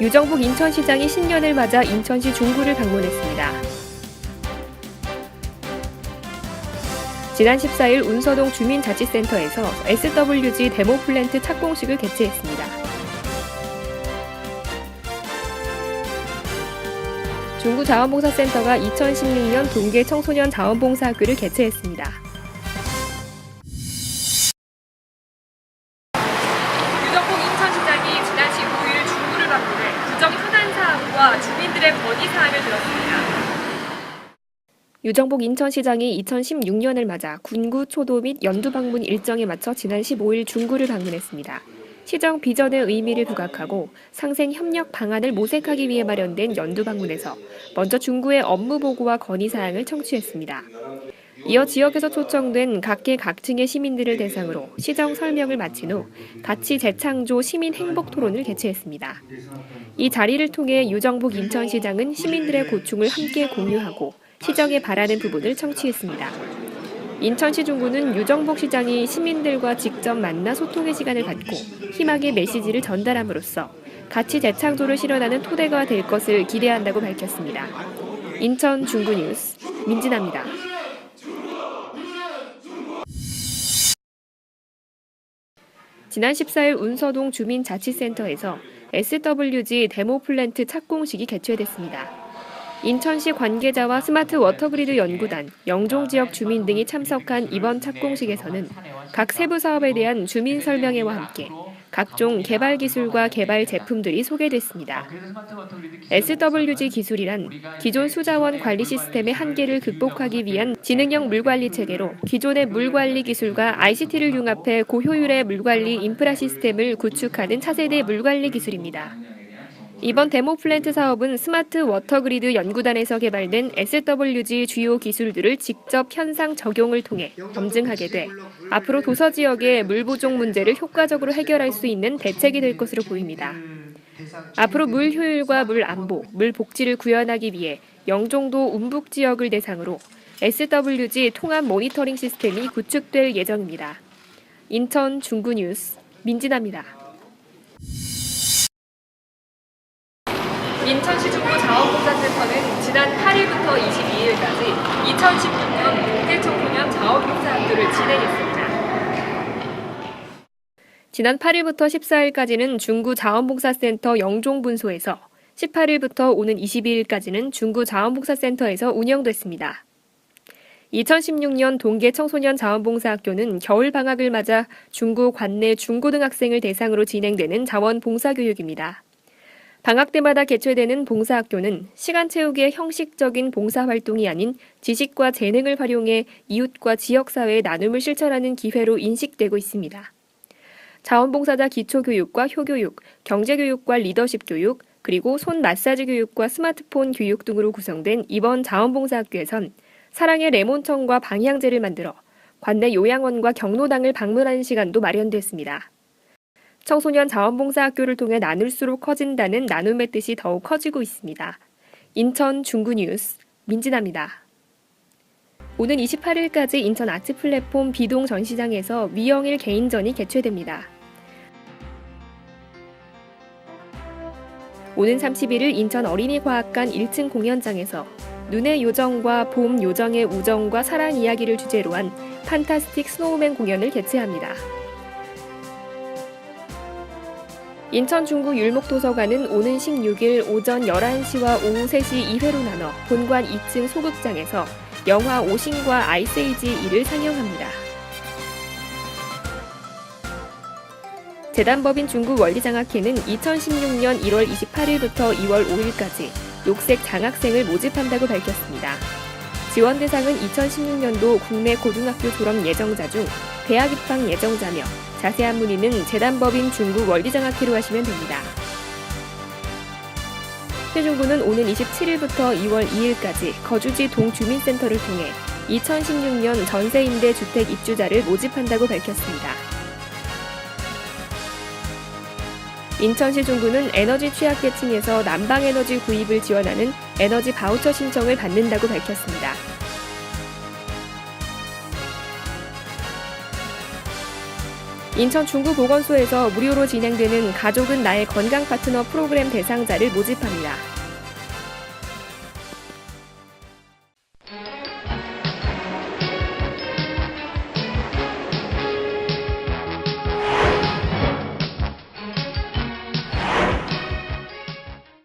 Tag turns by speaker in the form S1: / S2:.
S1: 유정복 인천시장이 신년을 맞아 인천시 중구를 방문했습니다. 지난 14일 운서동 주민자치센터에서 SWG 데모 플랜트 착공식을 개최했습니다. 중구자원봉사센터가 2016년 동계 청소년 자원봉사학교를 개최했습니다. 건의 사항을 들었습니다. 유정복 인천시장이 2016년을 맞아 군구 초도 및 연두 방문 일정에 맞춰 지난 15일 중구를 방문했습니다. 시정 비전의 의미를 부각하고 상생 협력 방안을 모색하기 위해 마련된 연두 방문에서 먼저 중구의 업무 보고와 건의 사항을 청취했습니다. 이어 지역에서 초청된 각계 각층의 시민들을 대상으로 시정 설명을 마친 후 가치 재창조 시민 행복 토론을 개최했습니다. 이 자리를 통해 유정복 인천시장은 시민들의 고충을 함께 공유하고 시정에 바라는 부분을 청취했습니다. 인천시 중구는 유정복 시장이 시민들과 직접 만나 소통의 시간을 갖고 희망의 메시지를 전달함으로써 가치 재창조를 실현하는 토대가 될 것을 기대한다고 밝혔습니다. 인천 중구 뉴스 민진아입니다. 지난 14일 운서동 주민자치센터에서 SWG 데모 플랜트 착공식이 개최됐습니다. 인천시 관계자와 스마트 워터그리드 연구단, 영종 지역 주민 등이 참석한 이번 착공식에서는 각 세부 사업에 대한 주민 설명회와 함께 각종 개발 기술과 개발 제품들이 소개됐습니다. SWG 기술이란 기존 수자원 관리 시스템의 한계를 극복하기 위한 지능형 물관리 체계로 기존의 물관리 기술과 ICT를 융합해 고효율의 물관리 인프라 시스템을 구축하는 차세대 물관리 기술입니다. 이번 데모 플랜트 사업은 스마트 워터그리드 연구단에서 개발된 SWG 주요 기술들을 직접 현상 적용을 통해 검증하게 돼 앞으로 도서 지역의 물 부족 문제를 효과적으로 해결할 수 있는 대책이 될 것으로 보입니다. 앞으로 물 효율과 물 안보, 물 복지를 구현하기 위해 영종도 운북 지역을 대상으로 SWG 통합 모니터링 시스템이 구축될 예정입니다. 인천 중구 뉴스 민진아입니다. 인천시 중구 자원봉사센터는 지난 8일부터 22일까지 2016년 동계청소년 자원봉사학교를 진행했습니다. 지난 8일부터 14일까지는 중구 자원봉사센터 영종분소에서 18일부터 오는 22일까지는 중구 자원봉사센터에서 운영됐습니다. 2016년 동계 청소년 자원봉사학교는 겨울 방학을 맞아 중구 관내 중고등학생을 대상으로 진행되는 자원봉사교육입니다. 방학 때마다 개최되는 봉사학교는 시간 채우기의 형식적인 봉사활동이 아닌 지식과 재능을 활용해 이웃과 지역사회의 나눔을 실천하는 기회로 인식되고 있습니다. 자원봉사자 기초교육과 효교육, 경제교육과 리더십 교육, 그리고 손 마사지 교육과 스마트폰 교육 등으로 구성된 이번 자원봉사학교에선 사랑의 레몬청과 방향제를 만들어 관내 요양원과 경로당을 방문하는 시간도 마련됐습니다. 청소년 자원봉사학교를 통해 나눌수록 커진다는 나눔의 뜻이 더욱 커지고 있습니다. 인천 중구 뉴스 민진아입니다. 오는 28일까지 인천 아트 플랫폼 비동 전시장에서 위영일 개인전이 개최됩니다. 오는 31일 인천 어린이과학관 1층 공연장에서 눈의 요정과 봄 요정의 우정과 사랑 이야기를 주제로 한 판타스틱 스노우맨 공연을 개최합니다. 인천 중구 율목도서관은 오는 16일 오전 11시와 오후 3시 2회로 나눠 본관 2층 소극장에서 영화 오신과 아이스에이지 1을 상영합니다. 재단법인 중구 원리장학회는 2016년 1월 28일부터 2월 5일까지 녹색 장학생을 모집한다고 밝혔습니다. 지원 대상은 2016년도 국내 고등학교 졸업 예정자 중 대학 입학 예정자며 자세한 문의는 재단법인 중구 원리장학회로 하시면 됩니다. 세종구는 오는 27일부터 2월 2일까지 거주지 동주민센터를 통해 2016년 전세임대 주택 입주자를 모집한다고 밝혔습니다. 인천시 중구는 에너지 취약계층에서 난방에너지 구입을 지원하는 에너지 바우처 신청을 받는다고 밝혔습니다. 인천 중구보건소에서 무료로 진행되는 가족은 나의 건강 파트너 프로그램 대상자를 모집합니다.